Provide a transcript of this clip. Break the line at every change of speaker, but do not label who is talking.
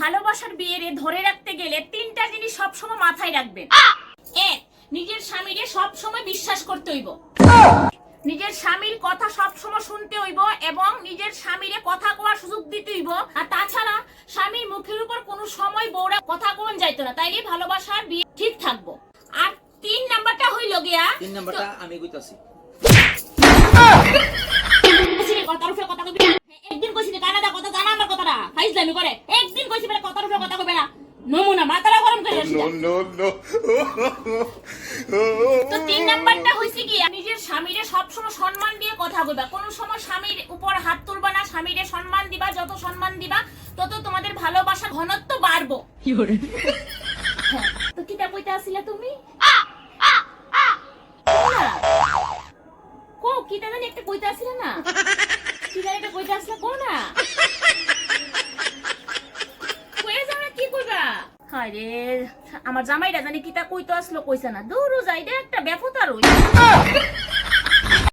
ভালোবাসার বিয়েরে ধরে রাখতে গেলে তিনটা জিনিস সবসময় মাথায় রাখবেন। এক নিজের স্বামীরে সবসময় বিশ্বাস করতে হইব। নিজের স্বামীর কথা সবসময় শুনতে হইব এবং নিজের স্বামীরে কথা কোয়ার সুযোগ দিতে হইব। আর তাছাড়া স্বামীর মুখের উপর কোনো সময় বউরা কথা কোন যাইতো না তাইলে ভালোবাসার বিয়ে ঠিক থাকব। আর তিন নাম্বারটা হইল গিয়া
তিন নাম্বারটা আমি কইতাছি।
কথা কইবি একদিন কইছি কানাডা কথা জানা আমার কথাটা ফাইজলামি করে। বলে কথার উপরে কথা কইবে না। নমুনা মাথাটা গরম করে তো তিন নাম্বারটা হইছে কি নিজের স্বামীরে সবসময় সম্মান দিয়ে কথা কইবা কোন সময় স্বামীর উপর হাত তুলবা না স্বামীরে সম্মান দিবা যত সম্মান দিবা তত তোমাদের ভালোবাসা ঘনত্ব বাড়বো। হ্যাঁ, তো কিতা কইতে আসিলা তুমি? কো কিতা? জানি একটা কইতে আসিলা না? কি জানি একটা কইতে আসিলা কো না কয়ে যাও না কি আরে আমার জামাইরা জানি কিতা কইতো আসলো কইছে না। দূরও যাই একটা ব্যাপতা রই